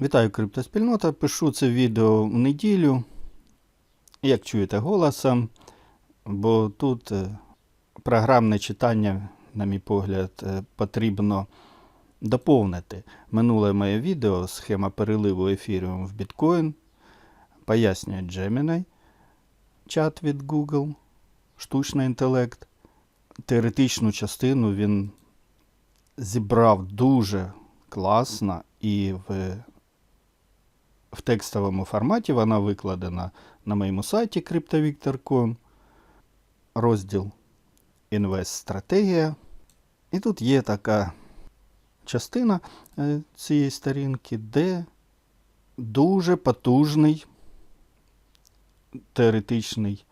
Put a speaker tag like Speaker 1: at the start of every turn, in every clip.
Speaker 1: Вітаю криптоспільнота. Пишу це відео в неділю. Як чуєте голосом, бо тут е, програмне читання, на мій погляд, е, потрібно доповнити. Минуле моє відео схема переливу ефіріум в біткоін. Пояснює Gemini, чат від Google, штучний інтелект. Теоретичну частину він зібрав дуже класно і в в текстовому форматі вона викладена на моєму сайті CryptoVictor.com, розділ Інвест-стратегія. І тут є така частина е, цієї сторінки, де дуже потужний теоретичний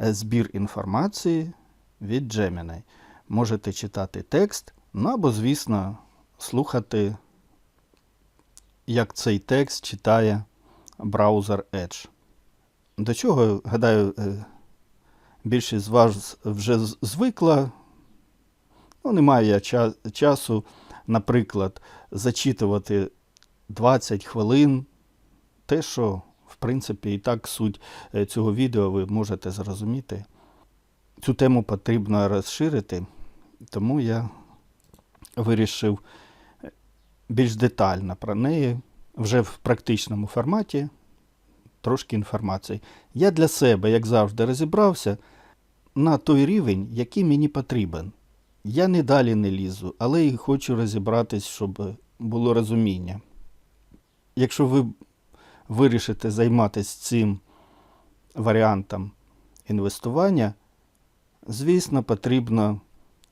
Speaker 1: е, збір інформації від Gemini. Можете читати текст, ну або, звісно, слухати як цей текст читає браузер Edge. До чого, гадаю, е, більшість з вас вже звикла. Ну, немає я ча- часу, наприклад, зачитувати 20 хвилин. Те, що, в принципі, і так суть е, цього відео ви можете зрозуміти. Цю тему потрібно розширити, тому я вирішив більш детально про неї вже в практичному форматі. Трошки інформації. Я для себе, як завжди, розібрався на той рівень, який мені потрібен. Я не далі не лізу, але і хочу розібратись, щоб було розуміння. Якщо ви вирішите займатися цим варіантом інвестування, звісно, потрібно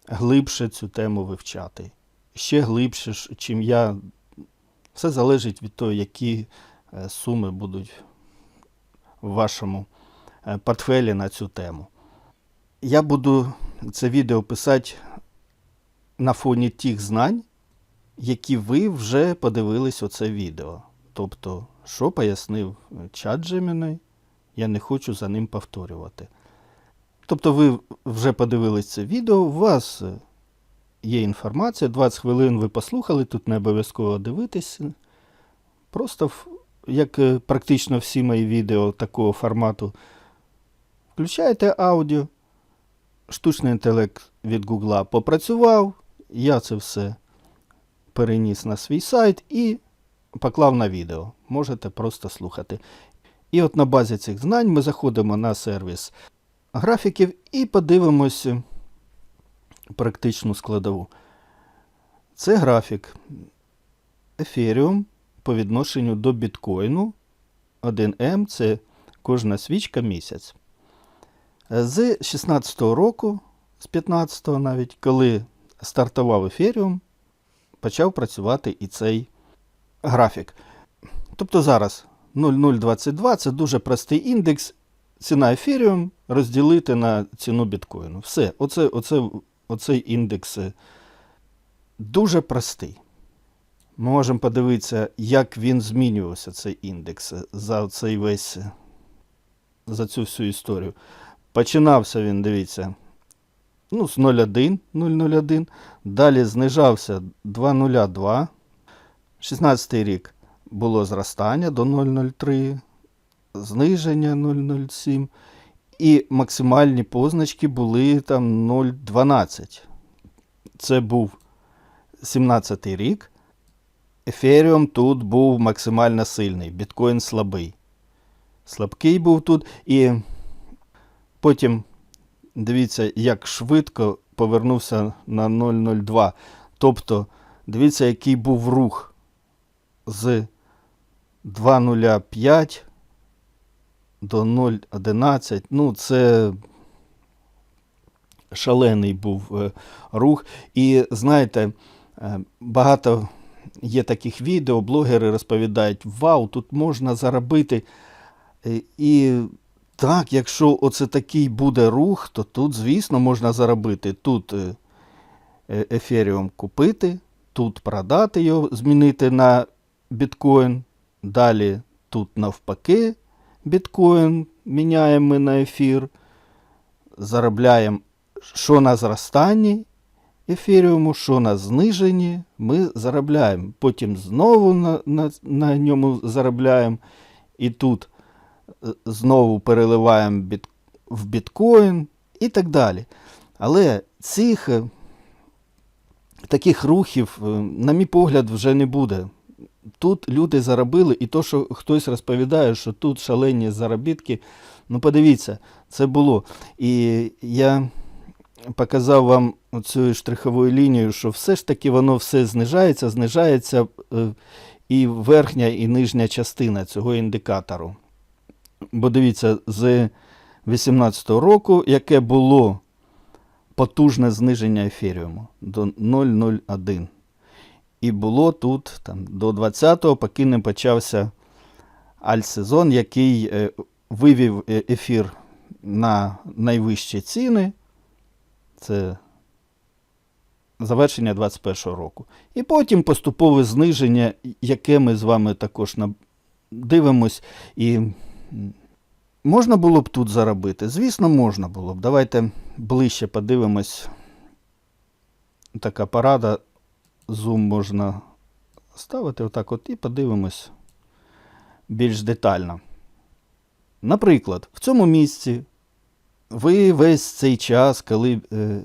Speaker 1: глибше цю тему вивчати ще глибше, чим я. Все залежить від того, які е, суми будуть в вашому е, портфелі на цю тему. Я буду це відео писати на фоні тих знань, які ви вже подивились оце відео. Тобто, що пояснив чат Gemini, я не хочу за ним повторювати. Тобто, ви вже подивились це відео, у вас е, є інформація, 20 хвилин ви послухали, тут не обов'язково дивитися. Просто як е, практично всі мої відео такого формату, включаєте аудіо, штучний інтелект від Гугла попрацював, я це все переніс на свій сайт і поклав на відео. Можете просто слухати. І от на базі цих знань ми заходимо на сервіс графіків і подивимося практичну складову. Це графік Ethereum по відношенню до біткоїну. 1М це кожна свічка місяць. З 16-го року, з 15-го навіть, коли стартував Ethereum, почав працювати і цей графік. Тобто зараз 0,022 це дуже простий індекс. Ціна Ethereum розділити на ціну біткоїну. Все, оце, оце, оцей індекс е, дуже простий. Ми можемо подивитися, як він змінювався, цей індекс, е, за цей весь, е, за цю всю історію. Починався він, дивіться, ну, з 0,1, 0,01, далі знижався 2,02. 16 рік було зростання до 0,03, зниження 0,07. І максимальні позначки були там 0,12. Це був 17 рік. Еферіум тут був максимально сильний, біткоін слабий. Слабкий був тут. І потім дивіться, як швидко повернувся на 0,02. Тобто, дивіться, який був рух з 2,05 до 0,11. Ну, це шалений був е, рух. І знаєте, е, багато є таких відео, блогери розповідають: Вау, тут можна заробити. Е, І так, якщо оце такий буде рух, то тут, звісно, можна заробити. Тут еферіум купити, тут продати його, змінити на біткоін. Далі тут навпаки біткоін міняємо ми на ефір, заробляємо що на зростанні ефіріуму, що на зниженні ми заробляємо. Потім знову на, на, на ньому заробляємо. І тут е, знову переливаємо біт, в біткоін і так далі. Але цих е, таких рухів, е, на мій погляд, вже не буде. Тут люди заробили, і то, що хтось розповідає, що тут шалені заробітки. Ну, подивіться, це було. І я показав вам цю штриховою лінією, що все ж таки воно все знижається, знижається е, і верхня, і нижня частина цього індикатору. Бо дивіться, з 2018 року, яке було потужне зниження ефіріуму до 0,01. І було тут там, до 20-го, поки не почався альтсезон, який е, вивів е, ефір на найвищі ціни. Це завершення 21-го року. І потім поступове зниження, яке ми з вами також дивимось. І можна було б тут заробити? Звісно, можна було б. Давайте ближче подивимось. Така порада. Зум можна ставити отак от і подивимось більш детально. Наприклад, в цьому місці ви весь цей час, коли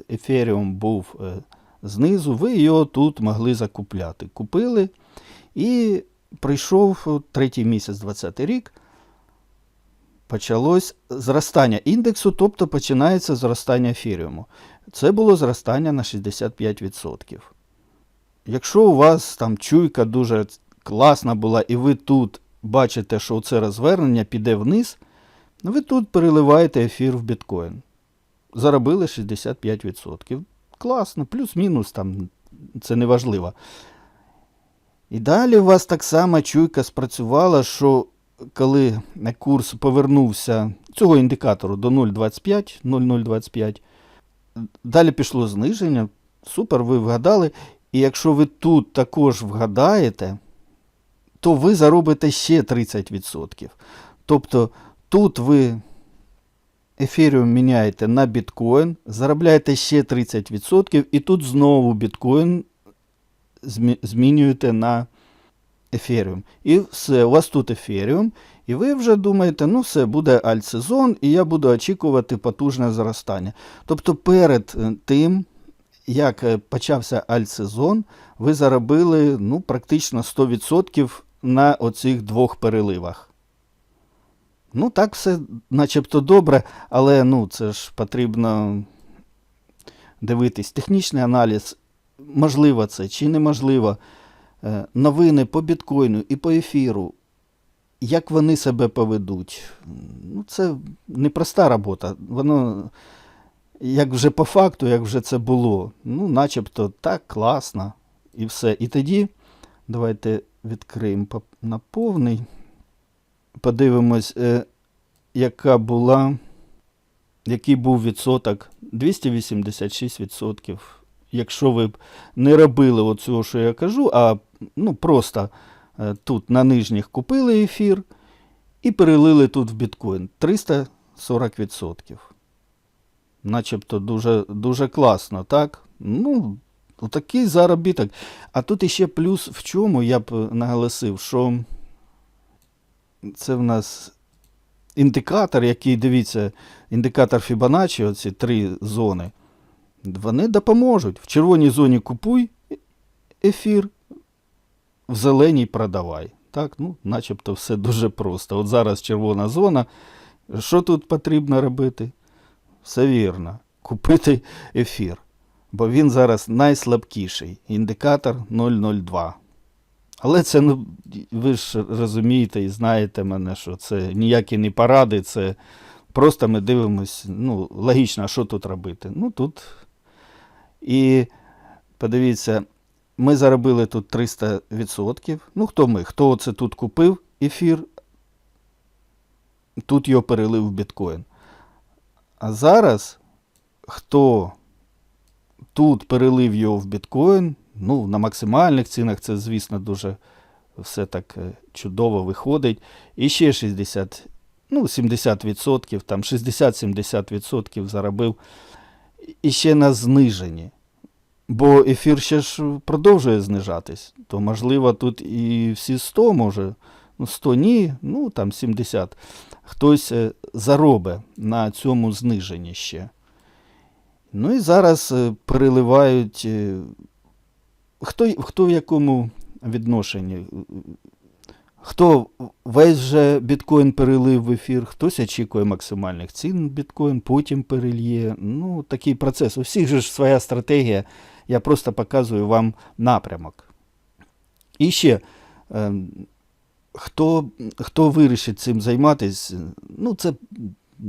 Speaker 1: Еферіум був е, знизу, ви його тут могли закупляти. Купили і прийшов третій місяць 20 рік. Почалось зростання індексу, тобто починається зростання ефіріуму. Це було зростання на 65%. Якщо у вас там чуйка дуже класна була, і ви тут бачите, що це розвернення піде вниз, ви тут переливаєте ефір в біткоін. Заробили 65%. Класно, плюс-мінус, там це не важливо. І далі у вас так само чуйка спрацювала, що коли курс повернувся цього індикатору до 0,25, 0,025, далі пішло зниження. Супер, ви вгадали. І якщо ви тут також вгадаєте, то ви заробите ще 30%. Тобто тут ви ефіріум міняєте на біткоін, заробляєте ще 30%, і тут знову біткоін змінюєте на ефіріум. І все, у вас тут ефіріум, і ви вже думаєте, ну все, буде альтсезон, і я буду очікувати потужне зростання. Тобто перед е, тим, як е, почався альтсезон, ви заробили ну, практично 100% на оцих двох переливах. Ну, так все начебто добре, але ну, це ж потрібно дивитись. Технічний аналіз, можливо це чи неможливо. Е, Новини по біткоїну і по ефіру. Як вони себе поведуть? Ну, це непроста робота. Воно як вже по факту, як вже це було, ну, начебто так класно і все. І тоді давайте відкриємо на повний. Подивимось, е, яка була, який був відсоток. 286%. Якщо ви б не робили оцього, що я кажу, а ну, просто е, тут на нижніх купили ефір і перелили тут в біткоін 340% начебто дуже, дуже класно, так? Ну, такий заробіток. А тут іще плюс в чому я б наголосив, що це в нас індикатор, який, дивіться, індикатор Фібоначчі, оці три зони, вони допоможуть. В червоній зоні купуй ефір, в зеленій продавай. Так, ну, начебто все дуже просто. От зараз червона зона. Що тут потрібно робити? Все вірно. Купити ефір. Бо він зараз найслабкіший. Індикатор 002. Але це, ну, ви ж розумієте і знаєте мене, що це ніякі не поради, це просто ми дивимось, ну, логічно, що тут робити? Ну, тут. І подивіться, ми заробили тут 300%. Ну, хто ми? Хто це тут купив ефір, тут його перелив в біткоін. А зараз хто тут перелив його в біткоін, ну, на максимальних цінах це, звісно, дуже все так е, чудово виходить. І ще 60, ну, 70%, там 60-70% заробив. І ще на зниженні. Бо ефір ще ж продовжує знижатись. То, можливо, тут і всі 100 може. Ну, 100 ні, ну там 70. Хтось е, заробить на цьому зниженні ще. Ну і зараз е, переливають. е, Хто, хто в якому відношенні? Хто весь вже біткоін перелив в ефір, хтось очікує максимальних цін біткоін, потім перельє. Ну, такий процес. У всіх же ж своя стратегія. Я просто показую вам напрямок. І ще, е, хто, хто вирішить цим займатися, ну, це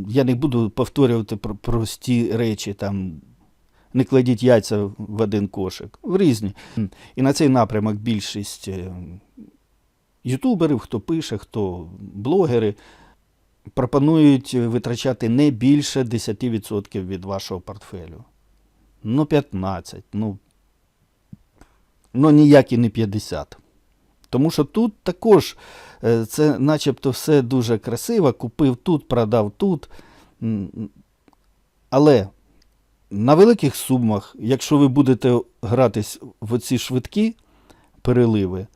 Speaker 1: я не буду повторювати про прості речі, там, не кладіть яйця в один кошик, в різні. І на цей напрямок більшість е, ютуберів, хто пише, хто блогери, пропонують витрачати не більше 10% від вашого портфелю. Ну, 15, ну, ну ніяк і не 50. Тому що тут також е, це начебто все дуже красиво, купив тут, продав тут. Але на великих сумах, якщо ви будете гратись в оці швидкі переливи,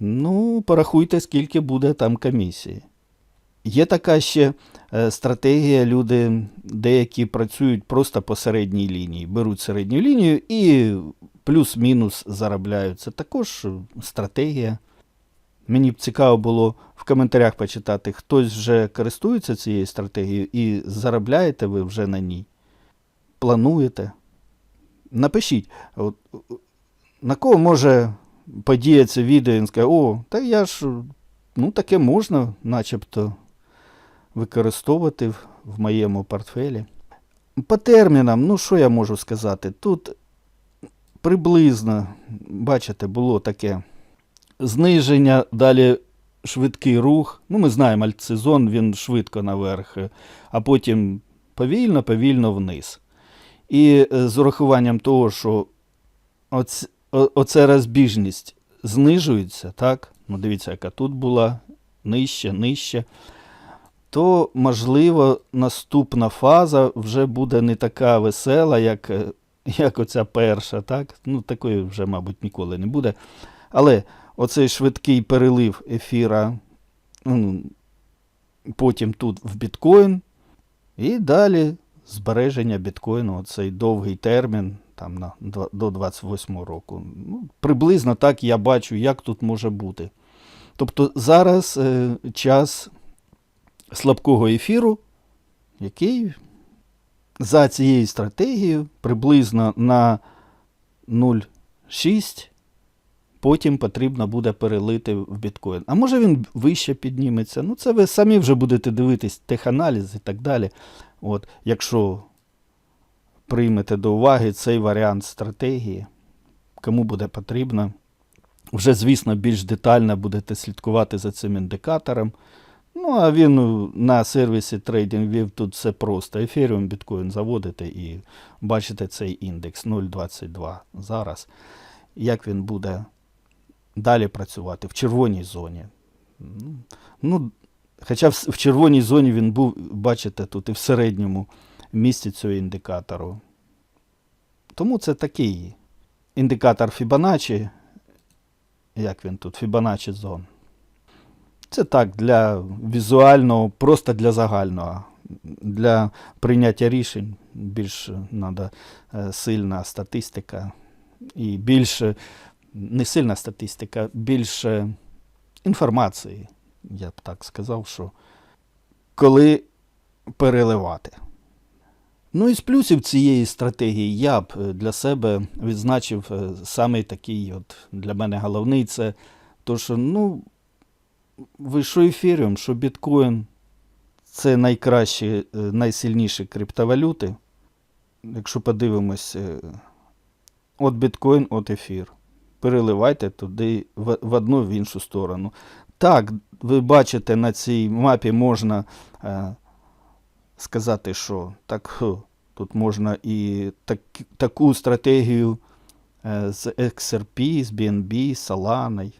Speaker 1: ну, порахуйте, скільки буде там комісії. Є така ще е, стратегія, люди деякі працюють просто по середній лінії, беруть середню лінію і плюс-мінус заробляють. Це також е, стратегія. Мені б цікаво було в коментарях почитати, хтось вже користується цією стратегією і заробляєте ви вже на ній. Плануєте. Напишіть, от, е, на кого може подіяться відео і скаже, о, та я ж, ну таке можна, начебто, використовувати в моєму портфелі. По термінам, ну що я можу сказати? Тут приблизно, бачите, було таке зниження, далі швидкий рух. Ну, ми знаємо, альтсезон, він швидко наверх, а потім повільно, повільно вниз. І е, з урахуванням того, що оц, оця розбіжність знижується, так? Ну, дивіться, яка тут була, нижче, нижче то, можливо, наступна фаза вже буде не така весела, як, е, як оця перша. Так? Ну, такої вже, мабуть, ніколи не буде. Але оцей швидкий перелив ефіра, ну, потім тут в біткоін, і далі збереження біткоїну, оцей довгий термін там, на, до 28 року. Ну, приблизно так я бачу, як тут може бути. Тобто зараз е, час слабкого ефіру, який за цією стратегією приблизно на 0,6 потім потрібно буде перелити в біткоін. А може він вище підніметься. Ну, це ви самі вже будете дивитись теханаліз і так далі. От, якщо приймете до уваги цей варіант стратегії, кому буде потрібно. Вже, звісно, більш детально будете слідкувати за цим індикатором. Ну, а він на сервісі TradingView тут все просто. Ethereum, біткоін заводите і бачите цей індекс 0,22 зараз. Як він буде далі працювати в червоній зоні. Ну, хоча в, в червоній зоні він був, бачите, тут і в середньому місці цього індикатору. Тому це такий індикатор Fibonacci. Як він тут? Fibonacci зон. Це так, для візуального, просто для загального. Для прийняття рішень більш треба сильна статистика і більше, не сильна статистика, більше інформації. Я б так сказав, що коли переливати. Ну і з плюсів цієї стратегії я б е, для себе відзначив е, саме такий, от для мене головний, це то, що ну, ви що ефіріум, що біткоін це найкращі, е, найсильніші криптовалюти. Якщо подивимось, е, от біткоін, от ефір. Переливайте туди в, одну в іншу сторону. Так, ви бачите, на цій мапі можна е, сказати, що так, тут можна і так, таку стратегію е, з XRP, з BNB, з Solana.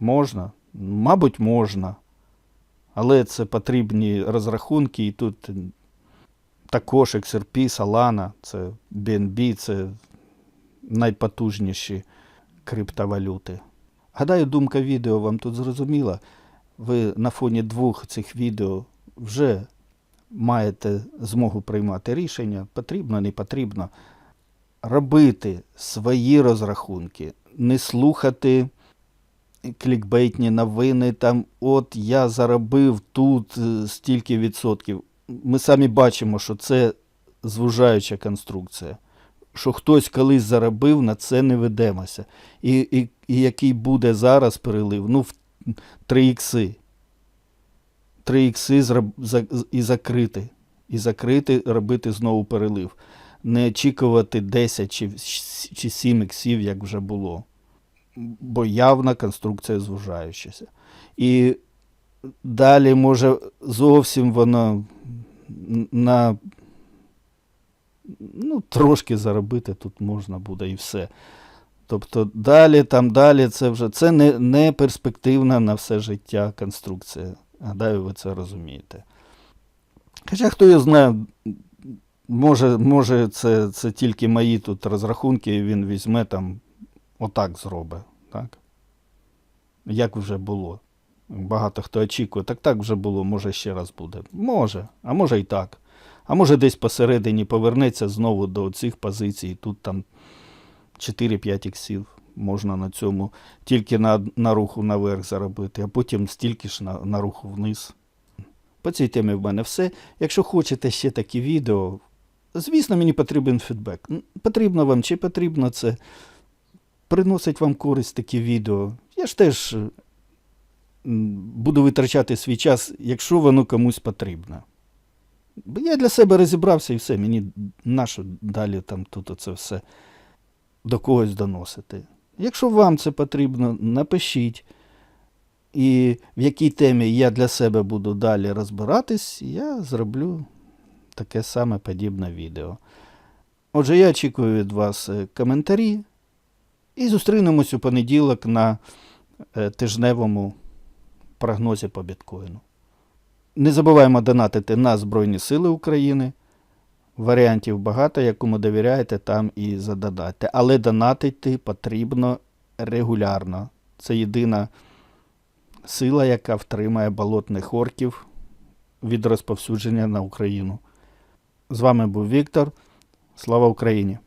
Speaker 1: Можна? Мабуть, можна. Але це потрібні розрахунки, і тут також XRP, Solana, це BNB, це найпотужніші криптовалюти. Гадаю, думка відео вам тут зрозуміла. Ви на фоні двох цих відео вже маєте змогу приймати рішення, потрібно, не потрібно. Робити свої розрахунки, не слухати клікбейтні новини, там от я заробив тут е, стільки відсотків. Ми самі бачимо, що це звужаюча конструкція. Що хтось колись заробив, на це не ведемося. І, і, і який буде зараз перелив? Ну, в 3 ікси. 3 ікси і закрити. І закрити, робити знову перелив. Не очікувати 10 чи, чи 7 іксів, як вже було бо явна конструкція звужаючася. І далі може зовсім воно на ну, трошки заробити тут можна буде і все. Тобто далі, там далі, це вже це не, не перспективна на все життя конструкція. Гадаю, ви це розумієте. Хоча хто я знає, може, може це, це тільки мої тут розрахунки, він візьме там отак зробить. Так? Як вже було. Багато хто очікує, так так вже було, може ще раз буде. Може, а може і так. А може десь посередині повернеться знову до цих позицій. Тут там 4-5 іксів можна на цьому тільки на, на руху наверх заробити, а потім стільки ж на, на руху вниз. По цій темі в мене все. Якщо хочете ще такі відео, звісно, мені потрібен фідбек. Потрібно вам чи потрібно це приносить вам користь такі відео. Я ж теж буду витрачати свій час, якщо воно комусь потрібно. Бо я для себе розібрався і все, мені нащо далі там тут оце все до когось доносити. Якщо вам це потрібно, напишіть. І в якій темі я для себе буду далі розбиратись, я зроблю таке саме подібне відео. Отже, я очікую від вас е, коментарі. І зустрінемось у понеділок на е, тижневому прогнозі по біткоїну. Не забуваємо донатити на Збройні Сили України. Варіантів багато, якому довіряєте, там і зададайте. Але донатити потрібно регулярно. Це єдина сила, яка втримає болотних орків від розповсюдження на Україну. З вами був Віктор. Слава Україні!